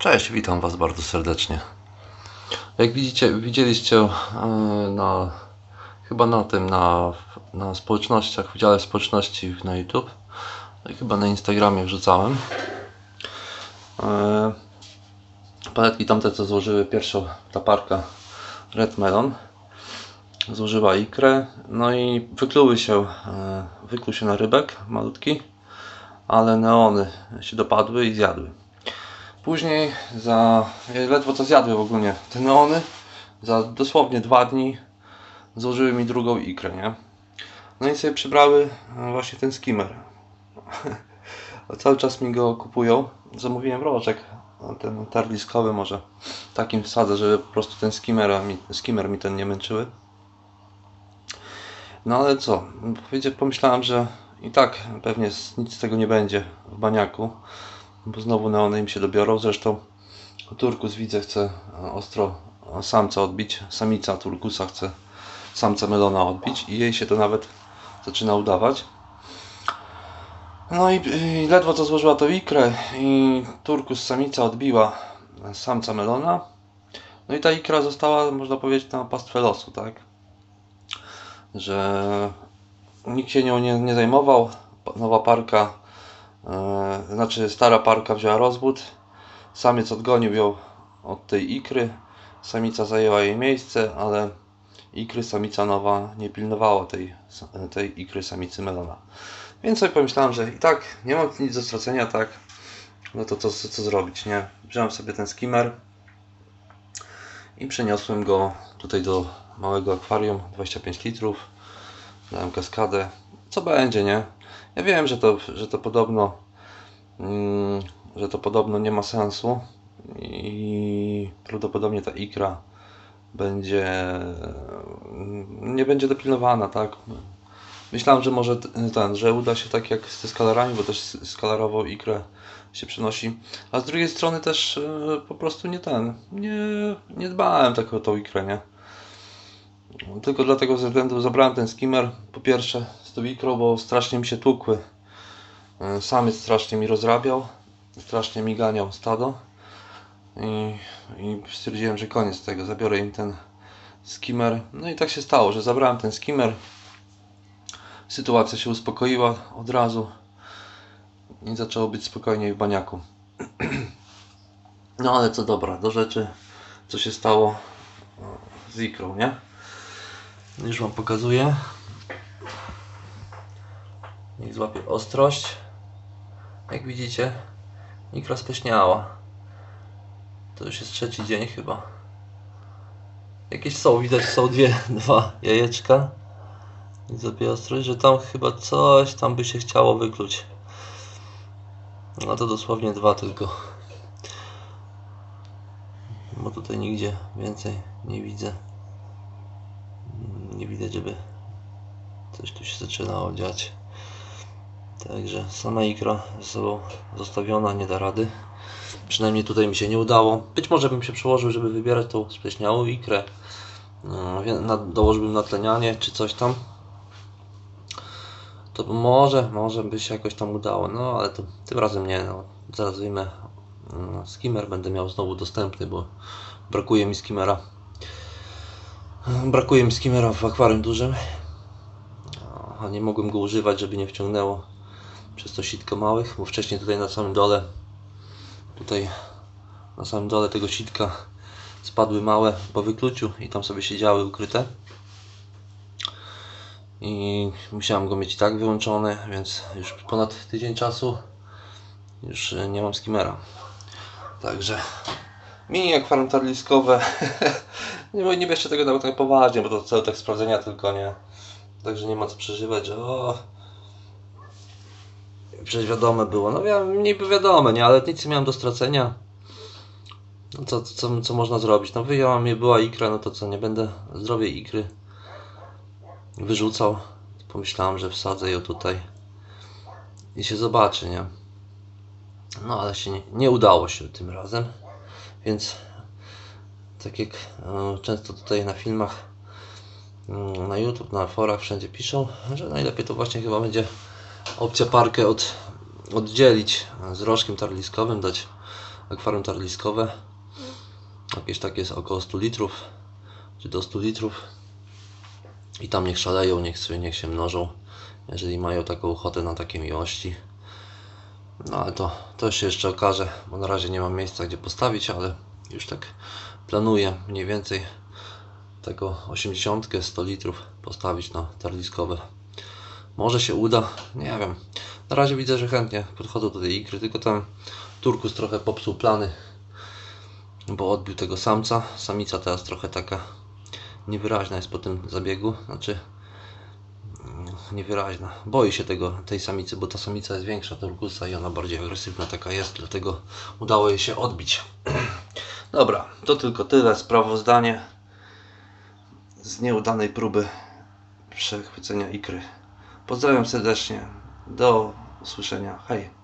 Cześć, witam Was bardzo serdecznie. Jak widzicie, widzieliście e, na, chyba na tym, na, na społecznościach, w dziale społeczności na YouTube, i chyba na Instagramie wrzucałem. E, Paletki tamte, co złożyły pierwszą, ta parka Red Melon, złożyła ikrę, no i wykluły się, e, wykluł się na rybek malutki, ale neony się dopadły i zjadły. Później za ledwo co zjadły w ogóle te neony. Za dosłownie dwa dni złożyły mi drugą ikrę, nie? No i sobie przybrały e, właśnie ten skimmer. Cały czas mi go kupują. Zamówiłem roczek, ten tarliskowy może takim wsadzę, żeby po prostu ten skimmer mi, skimmer mi ten nie męczyły. No ale co, pomyślałem, że i tak pewnie nic z tego nie będzie w baniaku bo znowu neony im się dobiorą. Zresztą turkus widzę chce e, ostro samca odbić, samica turkusa chce samca melona odbić i jej się to nawet zaczyna udawać. No i, i ledwo co złożyła to ikrę i turkus samica odbiła samca melona. No i ta ikra została, można powiedzieć, na pastwę losu, tak? Że nikt się nią nie, nie zajmował. Nowa parka E, znaczy stara parka wzięła rozwód, samiec odgonił ją od tej ikry, samica zajęła jej miejsce, ale ikry samica nowa nie pilnowała tej, tej ikry samicy melona. Więc sobie pomyślałem, że i tak nie mam nic do stracenia, tak, no to co, co zrobić, nie? Wziąłem sobie ten skimmer i przeniosłem go tutaj do małego akwarium, 25 litrów, dałem kaskadę, co będzie, nie? Ja wiem, że to, że to podobno mm, że to podobno nie ma sensu i prawdopodobnie ta ikra będzie nie będzie dopilnowana, tak? Myślałem, że może ten, że uda się tak jak ze skalarami, bo też s- skalarową ikrę się przenosi, a z drugiej strony też e, po prostu nie ten, nie, nie dbałem tak o tą ikrę, nie? Tylko dlatego ze względu zabrałem ten skimmer po pierwsze z tą ikrą, bo strasznie mi się tłukły. E, Samiec strasznie mi rozrabiał, strasznie mi ganiał stado i, i stwierdziłem, że koniec tego, zabiorę im ten skimmer. No i tak się stało, że zabrałem ten skimmer. Sytuacja się uspokoiła od razu i zaczęło być spokojniej w baniaku. No ale co dobra, do rzeczy, co się stało e, z ikrą, nie? Już Wam pokazuję. Niech złapie ostrość. Jak widzicie, ikra spleśniała. To już jest trzeci dzień chyba. Jakieś są, widać są dwie, dwa jajeczka. I złapie ostrość, że tam chyba coś tam by się chciało wykluć. No to dosłownie dwa tylko. Bo tutaj nigdzie więcej nie widzę nie widać, żeby coś tu się zaczynało dziać. Także sama ikra ze sobą zostawiona, nie da rady. Przynajmniej tutaj mi się nie udało. Być może bym się przełożył, żeby wybierać tą spleśniałą ikrę. No, Dołożyłbym natlenianie czy coś tam. To może, może by się jakoś tam udało. No ale to, tym razem nie. No. Zaraz wyjmę mm, skimmer, będę miał znowu dostępny, bo brakuje mi skimmera. Brakuje mi skimmera w akwarium dużym. A nie mogłem go używać, żeby nie wciągnęło przez to sitko małych, bo wcześniej tutaj na samym dole tutaj na samym dole tego sitka spadły małe po wykluciu i tam sobie siedziały ukryte. I musiałem go mieć i tak wyłączony, więc już ponad tydzień czasu już nie mam skimmera. Także mini akwarium tarliskowe. nie, nie bierzcie tego nawet tak poważnie, bo to cel tak sprawdzenia tylko nie. Także nie ma co przeżywać, że o. Przecież wiadome było. No ja niby wiadome, nie, ale nic nie miałem do stracenia. No co, co, co można zrobić? No wyjąłem je, była ikra, no to co, nie będę zdrowie ikry wyrzucał. Pomyślałem, że wsadzę ją tutaj i się zobaczy, nie? No ale się nie, nie udało się tym razem, więc tak jak e, często tutaj na filmach, mm, na YouTube, na forach, wszędzie piszą, że najlepiej to właśnie chyba będzie opcja parkę od, oddzielić z rożkiem tarliskowym, dać akwarium tarliskowe. Jakieś takie jest około 100 litrów, czy do 100 litrów. I tam niech szaleją, niech, niech się mnożą, jeżeli mają taką ochotę na takie miłości. No ale to, to się jeszcze okaże, bo na razie nie mam miejsca gdzie postawić, ale już tak planuję mniej więcej tego 80 100 litrów postawić na tarliskowe. Może się uda, nie wiem. Na razie widzę, że chętnie podchodzą do tej ikry, tylko tam turkus trochę popsuł plany, bo odbił tego samca. Samica teraz trochę taka niewyraźna jest po tym zabiegu, znaczy niewyraźna. Boi się tego, tej samicy, bo ta samica jest większa turkusa i ona bardziej agresywna taka jest, dlatego udało jej się odbić. Dobra, to tylko tyle. Sprawozdanie z nieudanej próby przechwycenia ikry. Pozdrawiam serdecznie. Do usłyszenia. Hej.